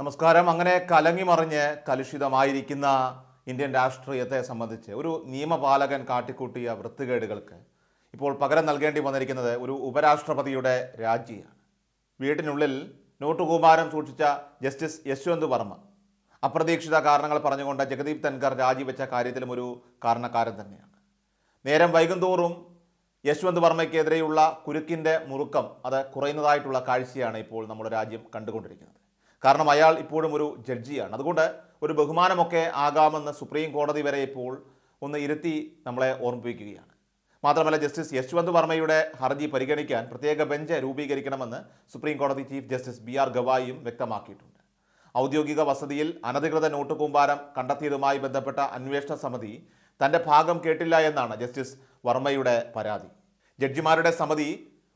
നമസ്കാരം. അങ്ങനെ കലങ്ങി മറിഞ്ഞ് കലുഷിതമായിരിക്കുന്ന ഇന്ത്യൻ രാഷ്ട്രീയത്തെ സംബന്ധിച്ച് ഒരു നിയമപാലകൻ കാട്ടിക്കൂട്ടിയ വൃത്തികേടുകൾക്ക് ഇപ്പോൾ പകരം നൽകേണ്ടി വന്നിരിക്കുന്നത് ഒരു ഉപരാഷ്ട്രപതിയുടെ രാജിയാണ്. വീട്ടിനുള്ളിൽ നോട്ടുകൂമാരം സൂക്ഷിച്ച ജസ്റ്റിസ് യശ്വന്ത് വർമ്മ അപ്രതീക്ഷിത കാരണങ്ങൾ പറഞ്ഞുകൊണ്ട് ജഗദീപ് തൻകർ രാജിവെച്ച കാര്യത്തിലും ഒരു കാരണക്കാരൻ തന്നെയാണ്. നേരം വൈകുന്തോറും യശ്വന്ത് വർമ്മയ്ക്കെതിരെയുള്ള കുരുക്കിന്റെ മുറുക്കം അത് കുറയുന്നതായിട്ടുള്ള കാഴ്ചയാണ് ഇപ്പോൾ നമ്മുടെ രാജ്യം കണ്ടുകൊണ്ടിരിക്കുന്നത്. കാരണം അയാൾ ഇപ്പോഴും ഒരു ജഡ്ജിയാണ്. അതുകൊണ്ട് ഒരു ബഹുമാനമൊക്കെ ആകാമെന്ന് സുപ്രീം കോടതി വരെ ഇപ്പോൾ ഒന്ന് ഇരുത്തി നമ്മളെ ഓർമ്മിപ്പിക്കുകയാണ്. മാത്രമല്ല ജസ്റ്റിസ് യശ്വന്ത് വർമ്മയുടെ ഹർജി പരിഗണിക്കാൻ പ്രത്യേക ബെഞ്ച് രൂപീകരിക്കണമെന്ന് സുപ്രീം കോടതി ചീഫ് ജസ്റ്റിസ് ബി ആർ ഗവായിയും വ്യക്തമാക്കിയിട്ടുണ്ട്. ഔദ്യോഗിക വസതിയിൽ അനധികൃത നോട്ട് കൂമ്പാരം കണ്ടെത്തിയതുമായി ബന്ധപ്പെട്ട അന്വേഷണ സമിതി തന്റെ ഭാഗം കേട്ടില്ല എന്നാണ് ജസ്റ്റിസ് വർമ്മയുടെ പരാതി. ജഡ്ജിമാരുടെ സമിതി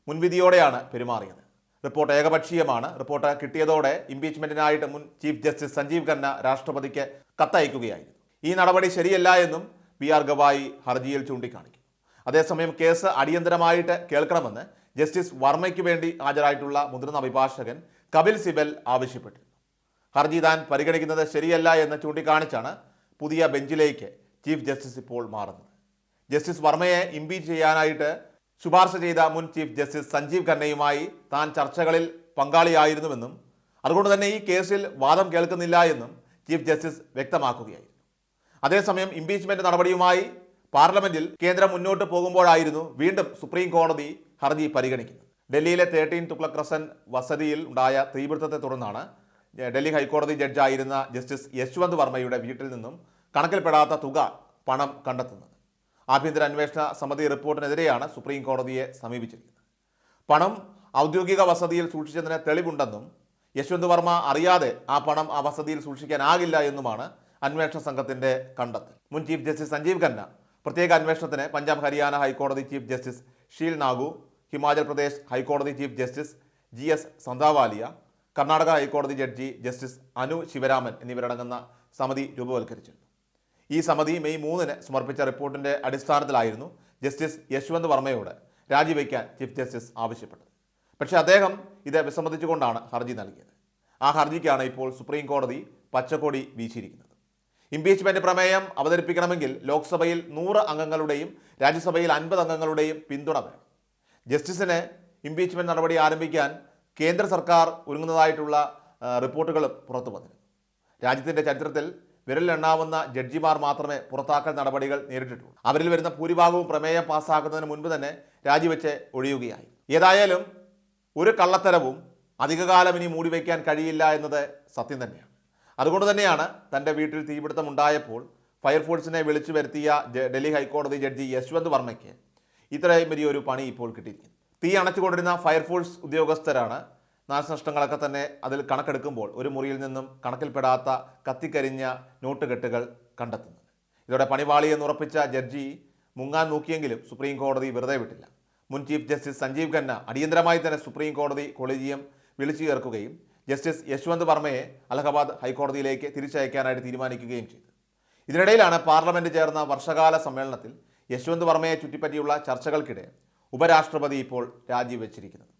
മുൻവിധിയോടെയാണ് പെരുമാറിയത്. റിപ്പോർട്ട് ഏകപക്ഷീയമാണ്. റിപ്പോർട്ട് കിട്ടിയതോടെ ഇംപീച്ച്മെന്റിനായിട്ട് മുൻ ചീഫ് ജസ്റ്റിസ് സഞ്ജീവ് ഖന്ന രാഷ്ട്രപതിക്ക് കത്തയക്കുകയായിരുന്നു. ഈ നടപടി ശരിയല്ല എന്നും ബി ആർ ഗവായി ഹർജിയിൽ ചൂണ്ടിക്കാണിക്കും അതേസമയം കേസ് അടിയന്തരമായിട്ട് കേൾക്കണമെന്ന് ജസ്റ്റിസ് വർമ്മയ്ക്ക് വേണ്ടി ഹാജരായിട്ടുള്ള മുതിർന്ന അഭിഭാഷകൻ കപിൽ സിബൽ ആവശ്യപ്പെട്ടു ഹർജി താൻ പരിഗണിക്കുന്നത് ശരിയല്ല എന്ന് ചൂണ്ടിക്കാണിച്ചാണ് പുതിയ ബെഞ്ചിലേക്ക് ചീഫ് ജസ്റ്റിസ് ഇപ്പോൾ മാറുന്നത്. ജസ്റ്റിസ് വർമ്മയെ ഇംപീച്ച് ചെയ്യാനായിട്ട് ശുപാർശ ചെയ്ത മുൻ ചീഫ് ജസ്റ്റിസ് സഞ്ജീവ് ഖന്നയുമായി താൻ ചർച്ചകളിൽ പങ്കാളിയായിരുന്നുവെന്നും അതുകൊണ്ട് തന്നെ ഈ കേസിൽ വാദം കേൾക്കുന്നില്ല എന്നും ചീഫ് ജസ്റ്റിസ് വ്യക്തമാക്കുകയായിരുന്നു. അതേസമയം ഇംപീച്ച്മെന്റ് നടപടിയുമായി പാർലമെന്റിൽ കേന്ദ്രം മുന്നോട്ട് പോകുമ്പോഴായിരുന്നു വീണ്ടും സുപ്രീം കോടതി ഹർജി പരിഗണിക്കുന്നത്. ഡൽഹിയിലെ തേർട്ടീൻ തുക്ലക് ക്രസൻ വസതിയിൽ ഉണ്ടായ തീപിടുത്തത്തെ തുടർന്നാണ് ഡൽഹി ഹൈക്കോടതി ജഡ്ജായിരുന്ന ജസ്റ്റിസ് യശ്വന്ത് വർമ്മയുടെ വീട്ടിൽ നിന്നും കണക്കിൽപ്പെടാത്ത തുക പണം കണ്ടെത്തുന്നത്. ആഭ്യന്തര അന്വേഷണ സമിതി റിപ്പോർട്ടിനെതിരെയാണ് സുപ്രീം കോടതിയെ സമീപിച്ചിരിക്കുന്നത്. പണം ഔദ്യോഗിക വസതിയിൽ സൂക്ഷിച്ചതിന് തെളിവുണ്ടെന്നും യശ്വന്ത് വർമ്മ അറിയാതെ ആ പണം ആ വസതിയിൽ സൂക്ഷിക്കാനാകില്ല എന്നുമാണ് അന്വേഷണ സംഘത്തിന്റെ കണ്ടെത്തൽ. മുൻ ചീഫ് ജസ്റ്റിസ് സഞ്ജീവ് ഖന്ന പ്രത്യേക അന്വേഷണത്തിന് പഞ്ചാബ് ഹരിയാന ഹൈക്കോടതി ചീഫ് ജസ്റ്റിസ് ഷീൽ നാഗു ഹിമാചൽ പ്രദേശ് ഹൈക്കോടതി chief justice G S Sandhawalia Karnataka ഹൈക്കോടതി ജഡ്ജി ജസ്റ്റിസ് അനു ശിവരാമൻ എന്നിവരടങ്ങുന്ന സമിതി രൂപവൽക്കരിച്ചിരുന്നു ഈ സമിതി മെയ് മൂന്നിന് സമർപ്പിച്ച റിപ്പോർട്ടിന്റെ അടിസ്ഥാനത്തിലായിരുന്നു ജസ്റ്റിസ് യശ്വന്ത് വർമ്മയോട് രാജിവെക്കാൻ ചീഫ് ജസ്റ്റിസ് ആവശ്യപ്പെട്ടത്. പക്ഷേ അദ്ദേഹം ഇത് വിസമ്മതിച്ചുകൊണ്ടാണ് ഹർജി നൽകിയത്. ആ ഹർജിക്കാണ് ഇപ്പോൾ സുപ്രീം കോടതി പച്ചക്കൊടി വീശിയിരിക്കുന്നത്. ഇംപീച്ച്മെന്റ് പ്രമേയം അവതരിപ്പിക്കണമെങ്കിൽ ലോക്സഭയിൽ നൂറ് അംഗങ്ങളുടെയും രാജ്യസഭയിൽ അൻപത് അംഗങ്ങളുടെയും പിന്തുണ വേണം. ജസ്റ്റിസിന് ഇംപീച്ച്മെന്റ് നടപടി ആരംഭിക്കാൻ കേന്ദ്ര സർക്കാർ ഒരുങ്ങുന്നതായിട്ടുള്ള റിപ്പോർട്ടുകൾ പുറത്തു വന്നിരുന്നു. രാജ്യത്തിന്റെ ചരിത്രത്തിൽ വിരലിലെണ്ണാവുന്ന ജഡ്ജിമാർ മാത്രമേ പുറത്താക്കൽ നടപടികൾ നേരിട്ടിട്ടുള്ളൂ. അവരിൽ വരുന്ന ഭൂരിഭാഗവും പ്രമേയം പാസ്സാക്കുന്നതിന് മുൻപ് തന്നെ രാജിവെച്ച് ഒഴിയുകയായി. ഏതായാലും ഒരു കള്ളത്തരവും അധികകാലം ഇനി മൂടിവെക്കാൻ കഴിയില്ല എന്നത് സത്യം തന്നെയാണ്. അതുകൊണ്ട് തന്നെയാണ് തന്റെ വീട്ടിൽ തീപിടുത്തമുണ്ടായപ്പോൾ ഫയർഫോഴ്സിനെ വിളിച്ചു വരുത്തിയ ഡൽഹി ഹൈക്കോടതി ജഡ്ജി യശ്വന്ത് വർമ്മയ്ക്ക് ഇത്രയും വലിയൊരു പണി ഇപ്പോൾ കിട്ടിയിരിക്കുന്നു. തീ അണച്ചുകൊണ്ടിരുന്ന ഫയർഫോഴ്സ് ഉദ്യോഗസ്ഥരാണ് നാശനഷ്ടങ്ങളൊക്കെ തന്നെ അതിൽ കണക്കെടുക്കുമ്പോൾ ഒരു മുറിയിൽ നിന്നും കണക്കിൽപ്പെടാത്ത കത്തിക്കരിഞ്ഞ നോട്ടുകെട്ടുകൾ കണ്ടെത്തുന്നു. ഇതോടെ പണിവാളി എന്നുറപ്പിച്ച ജഡ്ജി മുങ്ങാൻ നോക്കിയെങ്കിലും സുപ്രീം കോടതി വെറുതെ വിട്ടില്ല. മുൻ ചീഫ് ജസ്റ്റിസ് സഞ്ജീവ് ഖന്ന അടിയന്തരമായി തന്നെ സുപ്രീം കോടതി കൊളീജിയം വിളിച്ചു ചേർക്കുകയും ജസ്റ്റിസ് യശ്വന്ത് വർമ്മയെ അലഹബാദ് ഹൈക്കോടതിയിലേക്ക് തിരിച്ചയക്കാനായിട്ട് തീരുമാനിക്കുകയും ചെയ്തു. ഇതിനിടയിലാണ് പാർലമെന്റ് ചേർന്ന വർഷകാല സമ്മേളനത്തിൽ യശ്വന്ത് വർമ്മയെ ചുറ്റിപ്പറ്റിയുള്ള ചർച്ചകൾക്കിടെ ഉപരാഷ്ട്രപതി ഇപ്പോൾ രാജിവെച്ചിരിക്കുന്നത്.